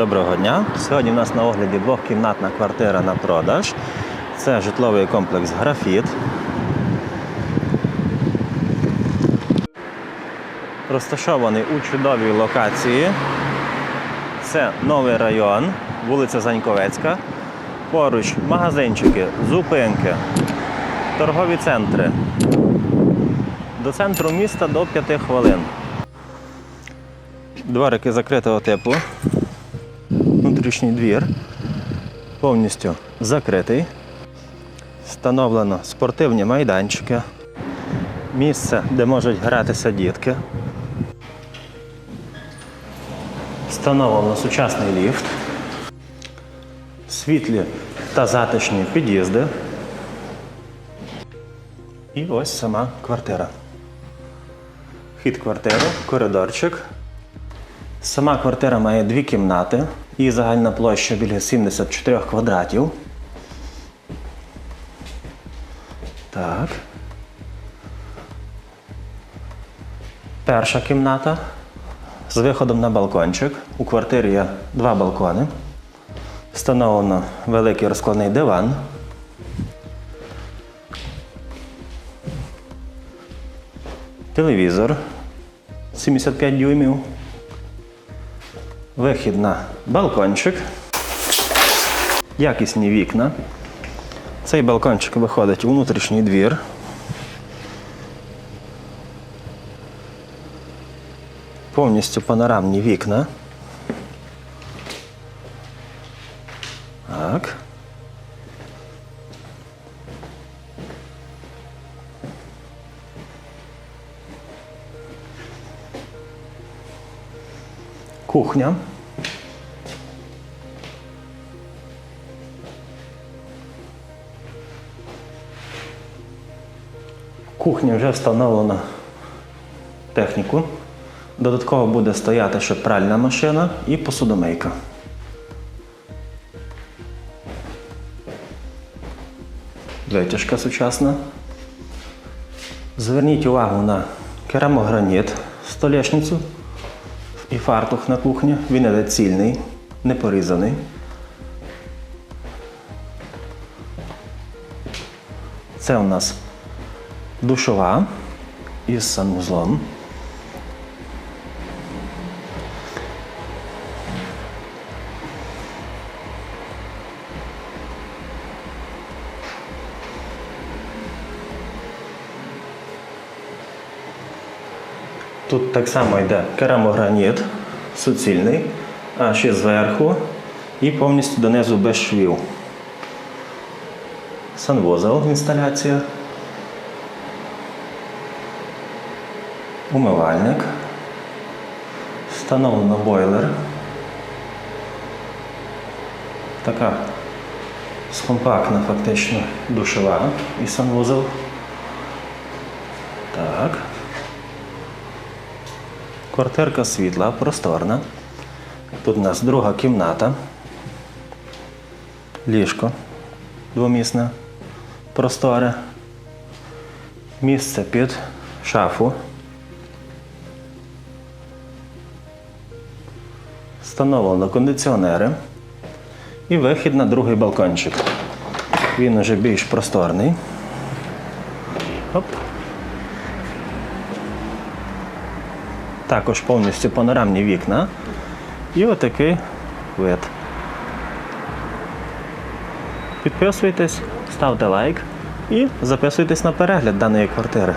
Доброго дня. Сьогодні в нас на огляді двохкімнатна квартира на продаж. Це житловий комплекс Графіт. Розташований у чудовій локації. Це новий район, вулиця Заньковецька. Поруч магазинчики, зупинки, торгові центри. До центру міста до 5 хвилин. Дворики закритого типу. Внутрішній двір повністю закритий. Встановлено спортивні майданчики. Місце, де можуть гратися дітки. Встановлено сучасний ліфт. Світлі та затишні під'їзди. І ось сама квартира. Вхід в квартиру, коридорчик. Сама квартира має дві кімнати. Її загальна площа біля 74 квадратів. Так. Перша кімната з виходом на балкончик. У квартирі є два балкони. Встановлено великий розкладний диван. Телевізор 75 дюймів. Вихід на балкончик. Якісні вікна. Цей балкончик виходить у внутрішній двір. Повністю панорамні вікна. Так. Кухня. В кухні вже встановлено техніку. Додатково буде стояти ще пральна машина і посудомийка. Витяжка сучасна. Зверніть увагу на керамограніт, столешницю і фартух на кухні. Він іде цільний, не порізаний. Це у нас душова із санвузлом. Тут так само йде керамограніт суцільний, а ще зверху і повністю донизу без швів. Санвузол інсталяція. Умивальник. Встановлено бойлер. Така компактна фактично душова і санвузол. Так. Квартирка світла, просторна. Тут у нас друга кімната. Ліжко двомісне, просторе. Місце під шафу. Встановлено кондиціонери. І вихід на другий балкончик. Він уже більш просторний. Оп. Також повністю панорамні вікна. І отакий вид. Підписуйтесь, ставте лайк і записуйтесь на перегляд даної квартири.